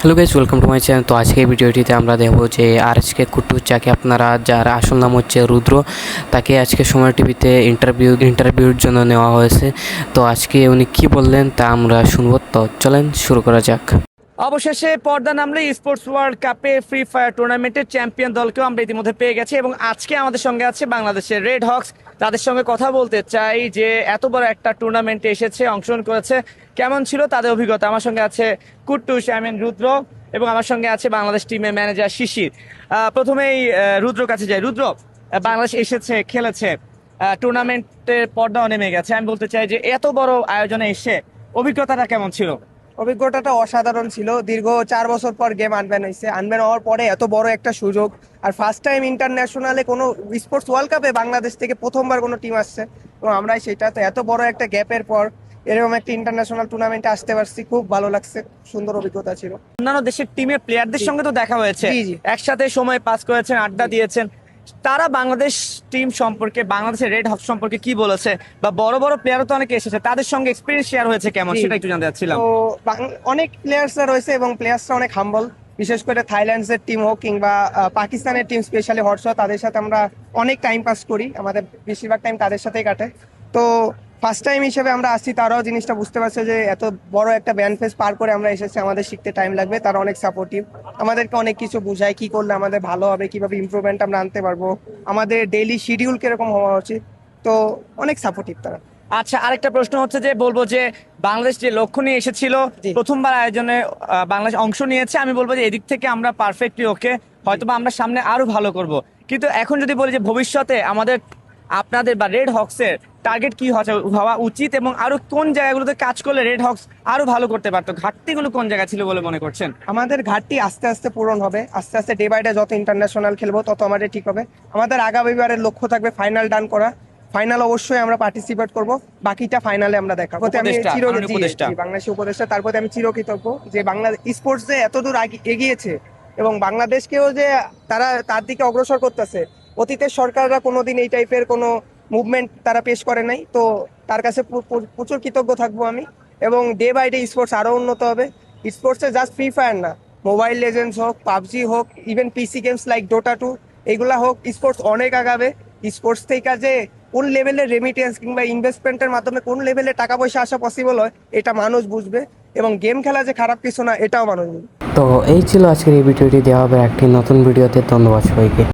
Hello guys welcome to my channel তো আজকে ভিডিওটিতে আমরা দেখব যে আর আজকে কুট্টু যাকে আপনারা, যার আসল নাম হচ্ছে রুদ্র, তাকে আজকে সময় টিভিতে ইন্টারভিউ ইন্টারভিউর জন্য নেওয়া হয়েছে। তো আজকে উনি কি বললেন তা আমরা শুনব। তো চলেন শুরু করা যাক। অবশেষে পর্দা নামলে স্পোর্টস ওয়ার্ল্ড কাপে ফ্রি ফায়ার টুর্নামেন্টের চ্যাম্পিয়ন দলকেও আমরা ইতিমধ্যে পেয়ে গেছি এবং আজকে আমাদের সঙ্গে আছে বাংলাদেশের রেড হক্স তাদের সঙ্গে কথা বলতে চাই যে এত বড় একটা টুর্নামেন্টে এসেছে অংশগ্রহণ করেছে। কেমন ছিল তাদের অভিজ্ঞতা? আমার সঙ্গে আছে কুট্টুস আই মিন রুদ্র এবং আমার সঙ্গে আছে বাংলাদেশ টিমের ম্যানেজার শিশির। প্রথমেই আহ, রুদ্রর কাছে যাই। রুদ্র বাংলাদেশ এসেছে খেলেছে টুর্নামেন্টের পর্দাও নেমে গেছে। আমি বলতে চাই যে এত বড় আয়োজনে এসে অভিজ্ঞতাটা কেমন ছিল? অভিজ্ঞতাটা অসাধারণ ছিল। দীর্ঘ চার বছর পর গেম আনবেন হয়েছে আনবেন হওয়ার পরে এত বড় একটা সুযোগ। আর ফার্স্ট টাইম ইন্টারন্যাশনালে কোনো স্পোর্টস ওয়ার্ল্ড কাপে বাংলাদেশ থেকে প্রথমবার কোনো টিম আসছে। এবং আমরা সেটা তো এত বড় একটা গ্যাপের পর এরকম একটা ইন্টারন্যাশনাল টুর্নামেন্টে আসতে পারছি। খুব ভালো লাগছে সুন্দর অভিজ্ঞতা ছিল। অন্যান্য দেশের টিমের প্লেয়ারদের সঙ্গে তো দেখা হয়েছে। একসাথে সময় পাস করেছেন আড্ডা দিয়েছেন। তারা বাংলাদেশ টিম সম্পর্কে বাংলাদেশের রেড হক সম্পর্কে কি বলেছে? বা বড় বড় প্লেয়ার তো অনেক এসেছে তাদের সঙ্গে এক্সপিরিয়েন্স শেয়ার হয়েছে কেমন। সেটা একটু জানতে চাচ্ছিলাম। তো অনেক প্লেয়ার্সরা রয়েছে এবং প্লেয়ার্সরা অনেক হাম্বল বিশেষ করে থাইল্যান্ডসের টিম হোক কিংবা পাকিস্তানের টিম স্পেশালি হটস তাদের সাথে আমরা অনেক টাইম পাস করি। আমাদের বেশিরভাগ টাইম তাদের সাথেই কাটে। তো ফার্স্ট টাইম হিসেবে আমরা আসছি তারাও জিনিসটা বুঝতে পারছে যে এত বড় একটা ব্যান ফেস পার করে আমরা এসেছি আমাদের শিখতে টাইম লাগবে তারা অনেক সাপোর্টিভ আমাদেরকে অনেক কিছু বোঝায় কি করলে আমাদের ভালো হবে কীভাবে ইমপ্রুভমেন্ট আমরা আনতে পারব। আমাদের ডেইলি শিডিউল কীরকম হওয়া উচিত তো অনেক সাপোর্টিভ তারা। আচ্ছা আরেকটা প্রশ্ন হচ্ছে যে বলব যে বাংলাদেশ যে লক্ষ্য নিয়ে এসেছিল প্রথমবার আয়োজনে বাংলাদেশ অংশ নিয়েছে আমি বলব যে এদিক থেকে আমরা পারফেক্টলি ওকে হয়তোবা আমরা সামনে আরও ভালো করব। কিন্তু এখন যদি বলি যে ভবিষ্যতে আমাদের আপনাদের বা রেড হক্সের টার্গেট কি হওয়া- উচিত এবং আরও কোন জায়গাগুলোতে কাজ করলে রেড হক্স আরও ভালো করতে পারতো? ঘাটতিগুলো কোন জায়গা ছিল বলে মনে করছেন? আমাদের ঘাটতি আস্তে আস্তে পূরণ হবে। আস্তে আস্তে ডে বাই ডে যত ইন্টারন্যাশনাল খেলব তত আমাদের ঠিক হবে। আমাদের আগামীবারের লক্ষ্য থাকবে ফাইনাল ডান করা। ফাইনাল অবশ্যই আমরা পার্টিসিপেট করব। বাকিটা ফাইনালে আমরা দেখাবো। তো আমি চির মাননীয় উপদেষ্টা। বাংলাদেশের উপদেষ্টা। তারপরে আমি চিরকৃতজ্ঞ যে বাংলা স্পোর্টস যে এত দূর এগিয়েছে এবং বাংলাদেশকেও যে তারা তার দিকে অগ্রসর করতেছে। অতীতের সরকাররা কোনোদিন এই টাইপের কোনো মুভমেন্ট তারা পেশ করে নাই। তো তার কাছে প্র- প্র- প্রচুর কৃতজ্ঞ থাকব আমি। এবং ডে বাই ডে স্পোর্টস আরও উন্নত হবে। স্পোর্টসে জাস্ট ফ্রি ফায়ার না। মোবাইল লেজেন্ডস হোক, পাবজি হোক even PC games like Dota two এগুলা হোক স্পোর্টস অনেক আগাবে। স্পোর্টস থেকে যে কোন লেভেলের রেমিটেন্স কিংবা ইনভেস্টমেন্টের মাধ্যমে কোন লেভেলে টাকা পয়সা আসা পসিবল হয়, এটা মানুষ বুঝবে। এবং গেম খেলা যে খারাপ কিছু না, এটাও মানুষ বুঝবে। তো এই ছিল আজকের এই ভিডিওটি। দেওয়া হবে একটি নতুন ভিডিওতে। ধন্যবাদ সবাইকে।